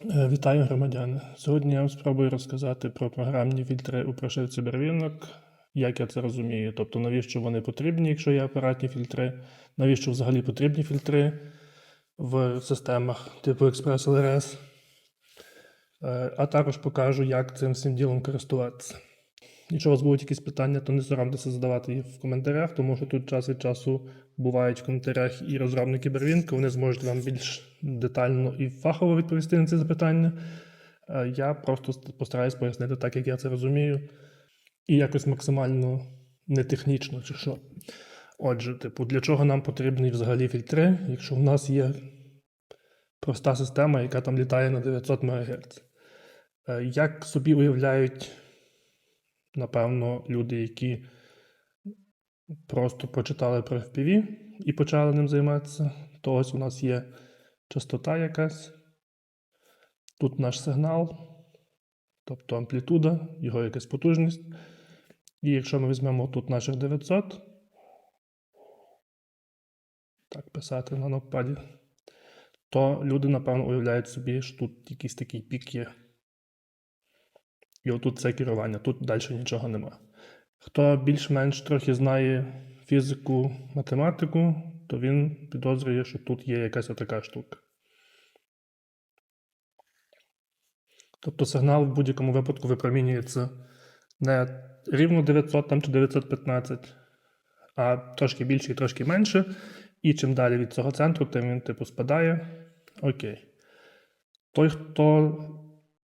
Е, Вітаю громадяни. Сьогодні я вам спробую розказати про програмні фільтри у прошивці Бервінок, як я це розумію. Тобто, навіщо вони потрібні, якщо є апаратні фільтри, навіщо взагалі потрібні фільтри в системах типу Express LRS. Е, А також покажу, як цим всім ділом користуватися. Якщо у вас будуть якісь питання, то не соромтеся задавати їх в коментарях, тому що тут час від часу бувають в коментарях і розробники Бервінка, вони зможуть вам більш детально і фахово відповісти на ці запитання. Е, Я просто ст- постараюсь пояснити так, як я це розумію, і якось максимально не технічно чи що. Отже, типу, для чого нам потрібні взагалі фільтри, якщо в нас є проста система, яка там літає на 900 МГц. Е, Як собі уявляють, напевно, люди, які просто прочитали про FPV і почали ним займатися, то ось у нас є частота якась. Тут наш сигнал, тобто амплітуда, його якась потужність. І якщо ми візьмемо тут наших 900, так писати на нотпаді, то люди, напевно, уявляють собі, що тут якийсь такий пік є. І отут це керування, тут далі нічого нема. Хто більш-менш трохи знає фізику, математику, то він підозрює, що тут є якась така штука. Тобто сигнал в будь-якому випадку випромінюється не рівно 900 там, чи 915, а трошки більше і трошки менше. І чим далі від цього центру, тим він типу спадає. Окей. Той, хто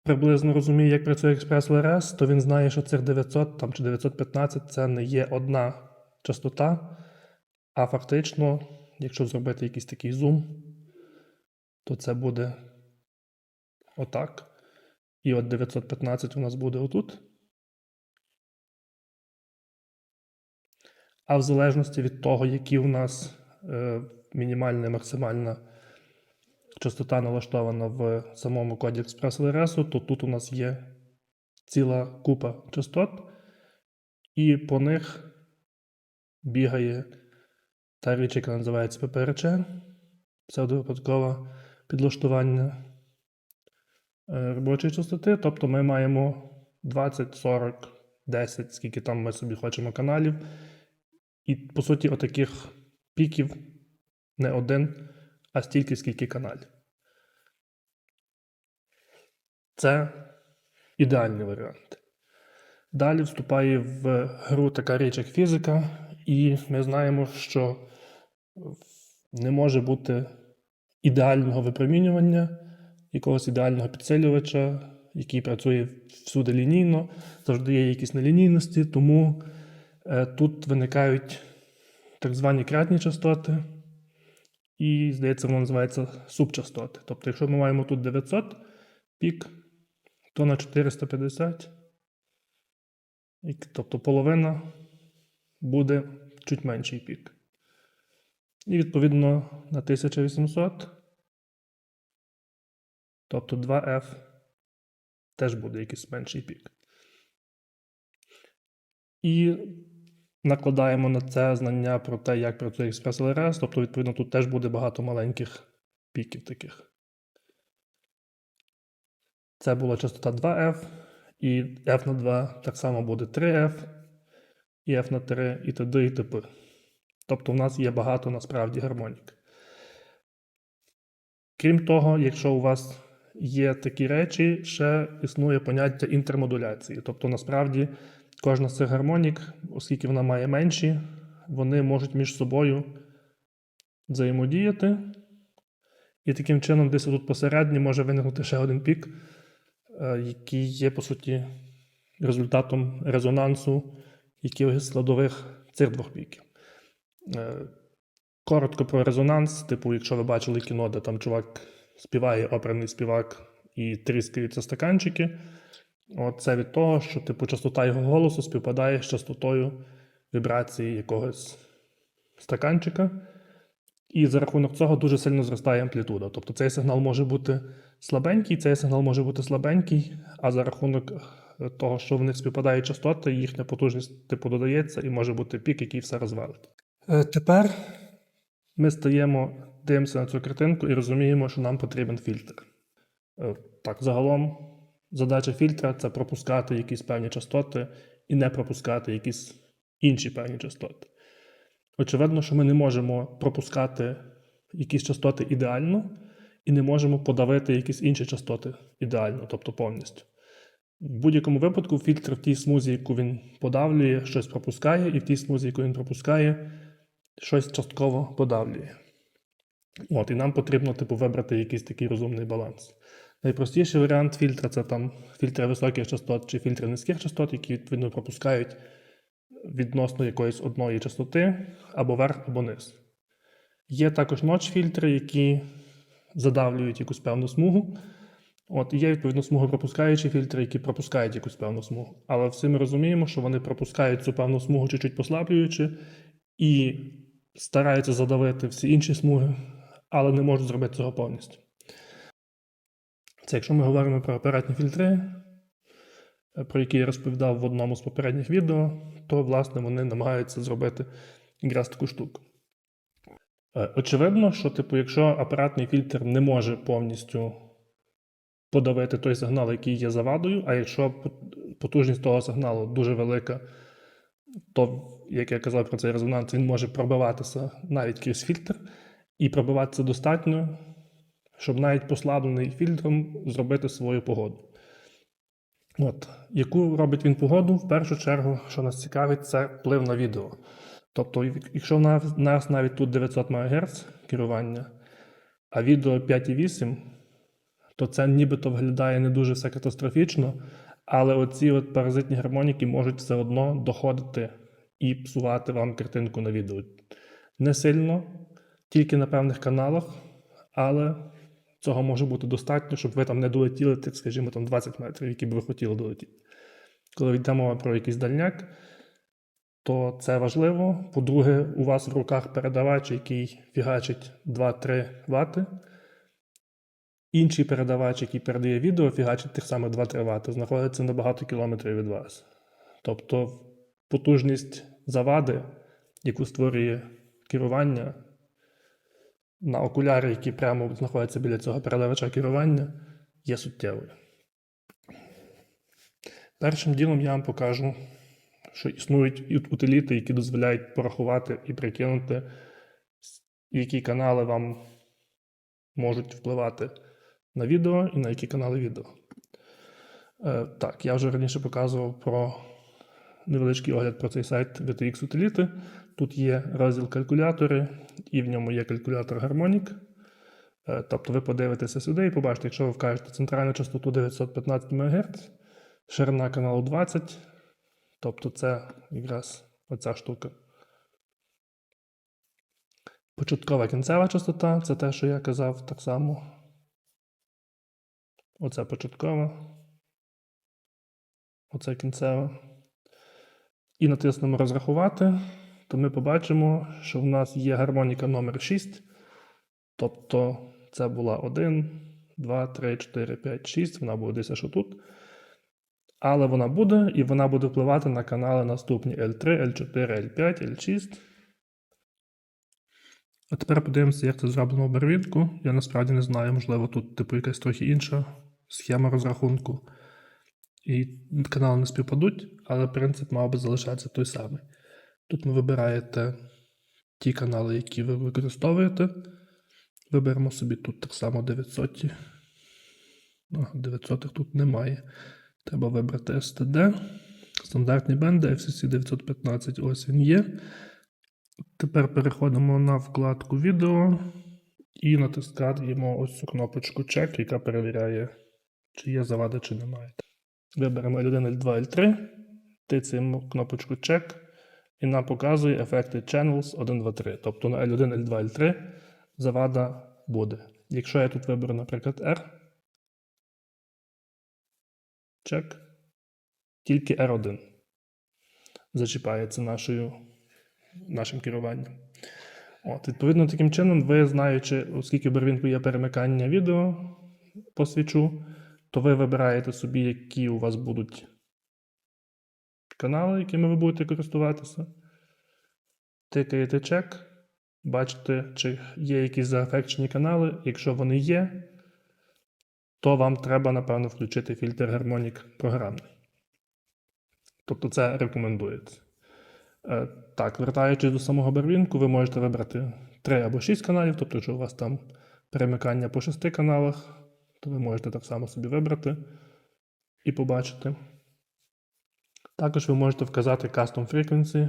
приблизно розуміє, як працює експрес ЛРС, то він знає, що цих 900 там, чи 915 це не є одна частота, а фактично, якщо зробити якийсь такий зум, то це буде отак. І от 915 у нас буде отут. А в залежності від того, які у нас е, мінімальна і максимальна частота налаштована в самому коді Express LRS, то тут у нас є ціла купа частот, і по них бігає та річ, яка називається ППРЧ, псевдовипадкове підлаштування е, робочої частоти. Тобто ми маємо 20, 40, 10, скільки там ми собі хочемо каналів. І, по суті, отаких піків не один, а стільки, скільки каналів. Це ідеальний варіант. Далі вступає в гру така річ, як фізика, і ми знаємо, що не може бути ідеального випромінювання, якогось ідеального підсилювача, який працює всюди лінійно, завжди є якісь нелінійності, тому е, тут виникають так звані кратні частоти, і, здається, воно називається субчастоти. Тобто, якщо ми маємо тут 900 пік, то на 450, і- тобто половина буде чуть менший пік. І відповідно на 1800, тобто 2F, теж буде якийсь менший пік. І накладаємо на це знання про те, як працює Express LRS, тобто, відповідно, тут теж буде багато маленьких піків таких. Це була частота 2F, і F на 2 так само буде 3F, і F на 3, і т.д. і т.п. Тобто в нас є багато насправді гармонік. Крім того, якщо у вас є такі речі, ще існує поняття інтермодуляції. Тобто, насправді, кожна з цих гармонік, оскільки вона має менші, вони можуть між собою взаємодіяти. І таким чином, десь тут посередині може виникнути ще один пік, е, який є, по суті, результатом резонансу якихось складових цих двох піків. Е, Коротко про резонанс. Типу, якщо ви бачили кіно, де там чувак співає оперний співак і тріскаються стаканчики. От це від того, що типу, частота його голосу співпадає з частотою вібрації якогось стаканчика. І за рахунок цього дуже сильно зростає амплітуда. Тобто цей сигнал може бути слабенький, цей сигнал може бути слабенький, а за рахунок е, того, що в них співпадають частоти, їхня потужність типу додається і може бути пік, який все розвалить. Е, Тепер ми стаємо, дивимося на цю картинку і розуміємо, що нам потрібен фільтр. Е, Так, загалом задача фільтра це пропускати якісь певні частоти і не пропускати якісь інші певні частоти. Очевидно, що ми не можемо пропускати якісь частоти ідеально і не можемо подавити якісь інші частоти ідеально, тобто повністю. В будь-якому випадку фільтр в тій смузі, яку він подавлює, щось пропускає, і в тій смузі, яку він пропускає, щось частково подавлює. От, і нам потрібно типу, вибрати якийсь такий розумний баланс. Найпростіший варіант фільтра це там фільтри високих частот чи фільтри низьких частот, які відповідно пропускають відносно якоїсь одної частоти або верх, або низ. Є також ноч-фільтри, які задавлюють якусь певну смугу. От, і є відповідно смугопропускаючі фільтри, які пропускають якусь певну смугу. Але всі ми розуміємо, що вони пропускають цю певну смугу чуть-чуть послаблюючи, і стараються задавити всі інші смуги, але не можуть зробити цього повністю. Це якщо ми говоримо про апаратні фільтри, е, про які я розповідав в одному з попередніх відео, то власне вони намагаються зробити якраз таку штуку. Е, Очевидно, що, типу, якщо апаратний фільтр не може повністю подавити той сигнал, який є завадою, а якщо потужність того сигналу дуже велика, то, як я казав про цей резонанс, він може пробиватися навіть крізь фільтр, і пробиватися достатньо, щоб навіть послаблений фільтром зробити свою погоду. От, яку робить він погоду? В першу чергу, що нас цікавить, це вплив на відео. Тобто, якщо в нас- навіть тут 900 МГц керування, а відео 5,8, то це нібито виглядає не дуже все катастрофічно, але оці от паразитні гармоніки можуть все одно доходити і псувати вам картинку на відео. Не сильно, тільки на певних каналах, але цього може бути достатньо, щоб ви там не долетіли, так скажімо, там 20 метрів, які б ви хотіли долетіти. Коли йде мова про якийсь дальняк, то це важливо. По-друге, у вас в руках передавач, який фігачить 2-3 Вт. Інший передавач, який передає відео, фігачить тих самих 2-3 Вт, знаходиться на багато кілометрів від вас. Тобто потужність завади, яку створює керування на окуляри, які прямо знаходяться біля цього передавача керування, є суттєвою. Першим ділом я вам покажу, що існують утиліти, які дозволяють порахувати і прикинути, які канали вам можуть впливати на відео і на які канали відео. Е, так, я вже раніше показував про невеличкий огляд про цей сайт VTX утиліти. Тут є розділ калькулятори, і в ньому є калькулятор гармонік. Е, Тобто ви подивитеся сюди і побачите, якщо ви вкажете центральну частоту 915 МГц, ширина каналу 20, тобто це якраз оця штука. Початкова кінцева частота це те, що я казав так само. Оце початкова. Оце кінцева. І натиснемо розрахувати, то ми побачимо, що в нас є гармоніка номер 6. Тобто це була 1, 2, 3, 4, 5, 6. Вона буде десь аж отут. Але вона буде, і вона буде впливати на канали наступні L3, L4, L5, L6. А тепер подивимося, як це зроблено в барвінку. Я насправді не знаю, можливо, тут типу якась трохи інша схема розрахунку. І канали не співпадуть, але принцип мав би залишатися той самий. Тут ви вибираєте ті канали, які ви використовуєте. Виберемо собі тут так само 900. Ну, 900 тут немає. Треба вибрати STD. Стандартний бенд FCC 915. Ось він є. Тепер переходимо на вкладку відео і натискаємо ось цю кнопочку Check, яка перевіряє, чи є завада, чи немає. Виберемо L1, L2, L3, тицяємо кнопочку Check, і нам показує Affected Channels 1, 2, 3. Тобто на L1, L2, L3 завада буде. Якщо я тут виберу, наприклад, R, Check, тільки R1 зачіпається нашою, нашим керуванням. От, відповідно, таким чином, ви знаючи, оскільки в барвінку є перемикання відео по свічу, то ви вибираєте собі, які у вас будуть канали, якими ви будете користуватися. Тикаєте чек, бачите, чи є якісь заефекчені канали. Якщо вони є, то вам треба, напевно, включити фільтр гармонік програмний. Тобто це рекомендується. Е, Так, вертаючись до самого барвінку, ви можете вибрати 3 або 6 каналів, тобто, якщо у вас там перемикання по 6 каналах, то ви можете так само собі вибрати і побачити. Також ви можете вказати Custom Frequency,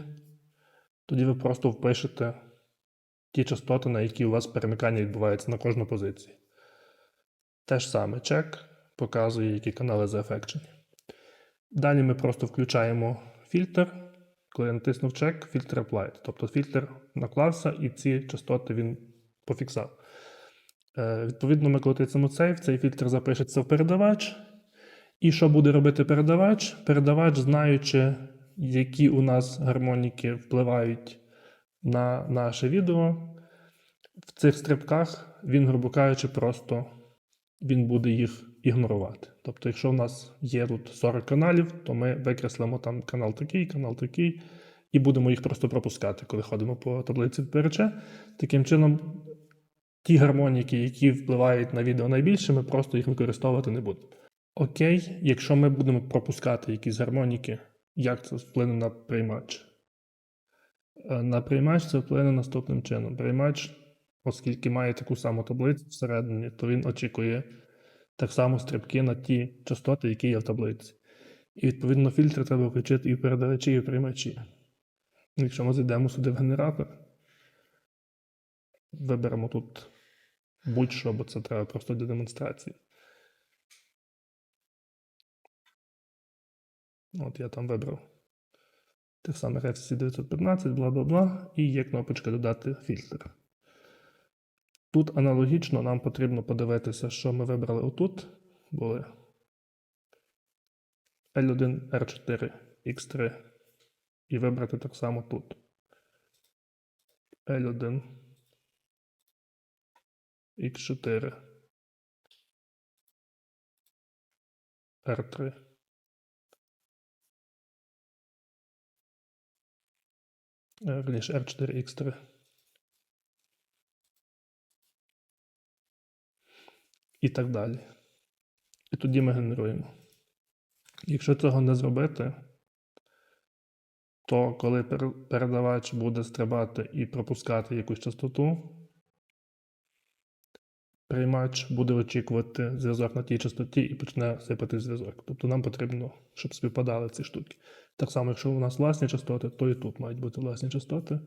тоді ви просто впишете ті частоти, на які у вас перемикання відбувається на кожну позицію. Те ж саме чек показує, які канали заефекчені. Далі ми просто включаємо фільтр. Коли я натиснув чек, фільтр applied. Тобто фільтр наклався і ці частоти він пофіксав. Е, відповідно, ми коли тицемо сейв, цей фільтр запишеться в передавач. І що буде робити передавач? Передавач, знаючи, які у нас гармоніки впливають на наше відео, в цих стрибках він, грубо кажучи, просто він буде їх ігнорувати. Тобто, якщо в нас є тут 40 каналів, то ми викреслимо там канал такий, канал такий, і будемо їх просто пропускати, коли ходимо по таблиці ПРЧ. Таким чином, ті гармоніки, які впливають на відео найбільше, ми просто їх використовувати не будемо. Окей, якщо ми будемо пропускати якісь гармоніки, як це вплине на приймач? Е, На приймач це вплине наступним чином. Приймач, оскільки має таку саму таблицю всередині, то він очікує так само стрибки на ті частоти, які є в таблиці. І відповідно фільтри треба включити і в передавачі, і в приймачі. Якщо ми зайдемо сюди в генератор, виберемо тут будь-що, бо це треба просто для демонстрації. От я там вибрав тих самих FC 915, бла бла бла, і є кнопочка додати фільтр. Тут аналогічно нам потрібно подивитися, що ми вибрали отут. Були L1, R4, X3. І вибрати так само тут. L1, X4, R3. Верніше R4, X3. І так далі. І тоді ми генеруємо. Якщо цього не зробити, то коли передавач буде стрибати і пропускати якусь частоту, приймач буде очікувати зв'язок на тій частоті і почне сипати зв'язок. Тобто нам потрібно, щоб співпадали ці штуки. Так само, якщо у нас власні частоти, то і тут мають бути власні частоти.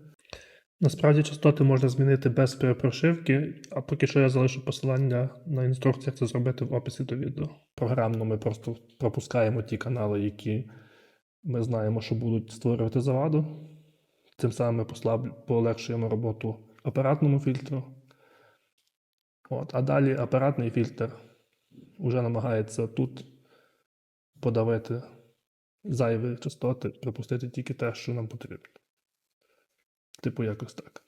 Насправді частоти можна змінити без перепрошивки, а поки що я залишу посилання на інструкцію, як це зробити в описі до відео. Програмно ми просто пропускаємо ті канали, які ми знаємо, що будуть створювати заваду. Цим самим ми послаб... полегшуємо роботу апаратному фільтру. От. А далі апаратний фільтр вже намагається тут подавити зайві частоти, пропустити тільки те, що нам потрібно. Типу, якось так.